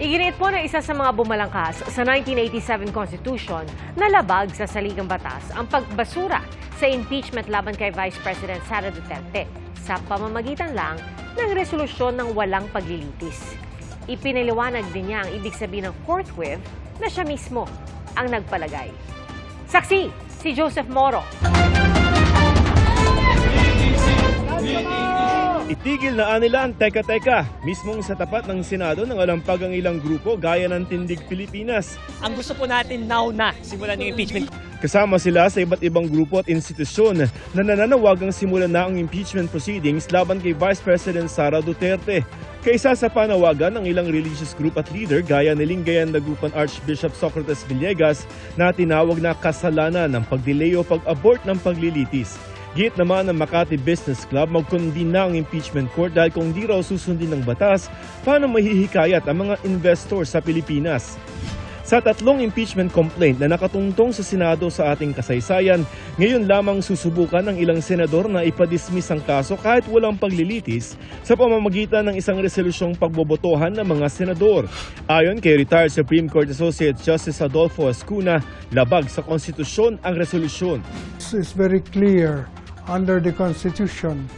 Iginiit po ng isa sa mga bumalangkas sa 1987 Constitution na labag sa saligang batas ang pagbasura sa impeachment laban kay Vice President Sara Duterte sa pamamagitan lang ng resolusyon ng walang paglilitis. Ipinaliwanag din niya ang ibig sabihin ng forthwith na siya mismo ang nagpalagay. Saksi, si Joseph Moro. Itigil na nila ang teka-teka mismong sa tapat ng Senado nang alampag ang ilang grupo gaya ng Tindig Pilipinas. Ang gusto po natin now na simulan yung impeachment. Kasama sila sa iba't ibang grupo at institusyon na nananawagang simulan na ang impeachment proceedings laban kay Vice President Sara Duterte. Kaisa sa panawagan ng ilang religious group at leader gaya ni Lingayen Dagupan Archbishop Socrates Villegas na tinawag na kasalanan ng pagdelay o pag-abort ng paglilitis. Git naman ng Makati Business Club magkundin na ang impeachment court dahil kung di raw susundin ng batas, paano mahihikayat ang mga investor sa Pilipinas? Sa tatlong impeachment complaint na nakatungtong sa Senado sa ating kasaysayan, ngayon lamang susubukan ng ilang senador na ipadismiss ang kaso kahit walang paglilitis sa pamamagitan ng isang resolusyong pagbobotohan ng mga senador. Ayon kay retired Supreme Court Associate Justice Adolfo Ascuna, labag sa konstitusyon ang resolusyon. It's very clear under the Constitution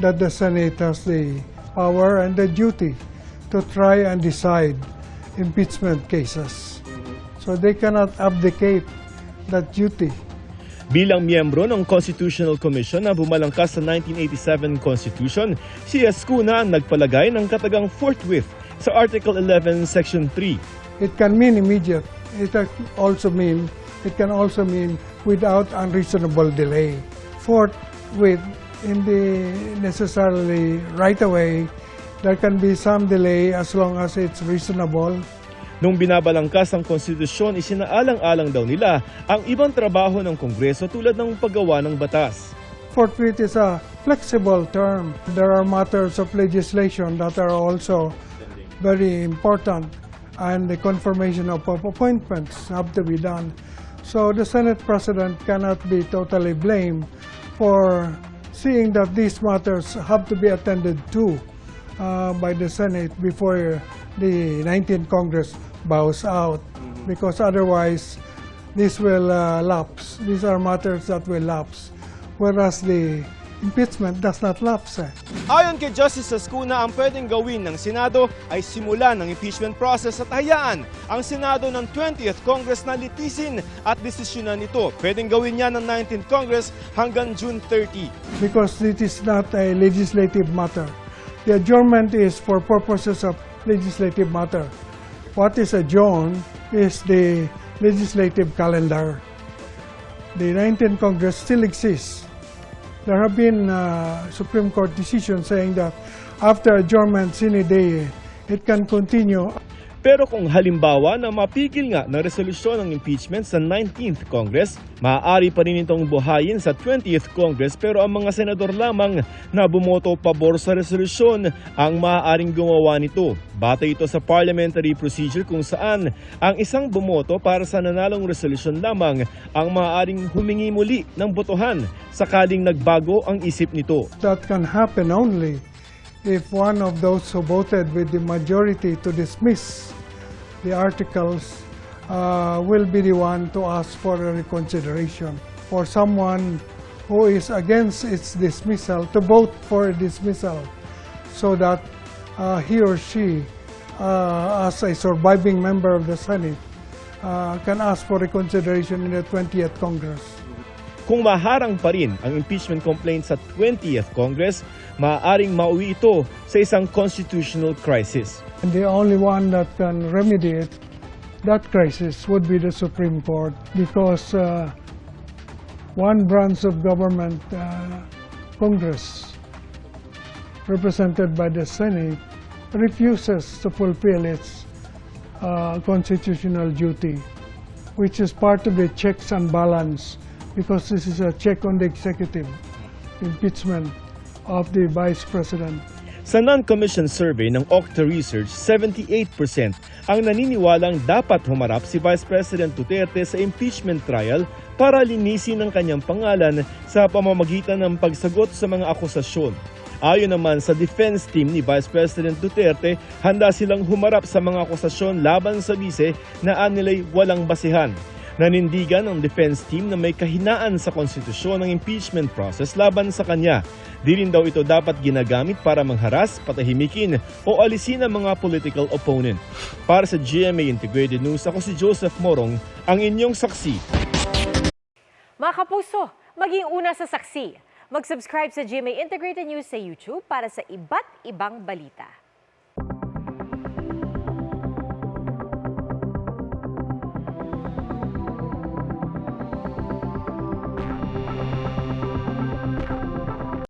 that the Senate has the power and the duty to try and decide impeachment cases. So they cannot abdicate that duty. Bilang miyembro ng Constitutional Commission na bumalangkas sa 1987 Constitution, si Ascuna ang nagpalagay ng katagang forthwith sa Article 11, Section 3. It can mean immediate. It can also mean it can also mean without unreasonable delay. Fourth, with in the necessarily right away, there can be some delay as long as it's reasonable. Nung binabalangkas ang konstitusyon, isinaalang-alang daw nila ang ibang trabaho ng Kongreso tulad ng paggawa ng batas. Forthwith is a flexible term. There are matters of legislation that are also very important, and the confirmation of appointments have to be done. So the Senate President cannot be totally blamed for seeing that these matters have to be attended to uh, by the Senate before the 19th Congress bows out, because otherwise this will uh, lapse. These are matters that will lapse, whereas the impeachment does not lapse. Ayon kay Justice Ascuna, ang pwedeng gawin ng Senado ay simulan ng impeachment process at hayaan ang Senado ng 20th Congress na litisin at desisyonan ito. Pwedeng gawin niya ng 19th Congress hanggang June 30. because it is not a legislative matter. The adjournment is for purposes of legislative matter. What is adjourned is the legislative calendar. The 19th Congress still exists. There have been uh, Supreme Court decisions saying that after adjournment sine die, it can continue Pero kung halimbawa na mapigil nga ng resolusyon ng impeachment sa 19th Congress, maaari pa rin itong buhayin sa 20th Congress pero ang mga senador lamang na bumoto pabor sa resolusyon ang maaaring gumawa nito. Batay ito sa parliamentary procedure kung saan ang isang bumoto para sa nanalong resolusyon lamang ang maaaring humingi muli ng botohan sakaling nagbago ang isip nito. that can happen only if one of those who voted with the majority to dismiss the articles uh, will be the one to ask for a reconsideration. For someone who is against its dismissal to vote for dismissal so that uh, he or she, uh, as a surviving member of the Senate, uh, can ask for reconsideration in the 20th Congress. Kung maharang pa rin ang impeachment complaint sa 20th Congress, maaaring mauwi ito sa isang constitutional crisis. And the only one that can remedy it, that crisis would be the Supreme Court because uh, one branch of government, uh, Congress, represented by the Senate, refuses to fulfill its uh, constitutional duty, which is part of the checks and balance because this is a check on the executive impeachment of the Vice President. Sa non-commissioned survey ng Okta Research, 78% ang naniniwalang dapat humarap si Vice President Duterte sa impeachment trial para linisin ang kanyang pangalan sa pamamagitan ng pagsagot sa mga akusasyon. Ayon naman sa defense team ni Vice President Duterte, handa silang humarap sa mga akusasyon laban sa bise na anilay walang basihan. Nanindigan ang defense team na may kahinaan sa konstitusyon ng impeachment process laban sa kanya. Di rin daw ito dapat ginagamit para mangharas, patahimikin o alisin ang mga political opponent. Para sa GMA Integrated News, ako si Joseph Morong, ang inyong saksi. Mga kapuso, maging una sa saksi. Mag-subscribe sa GMA Integrated News sa YouTube para sa iba't ibang balita.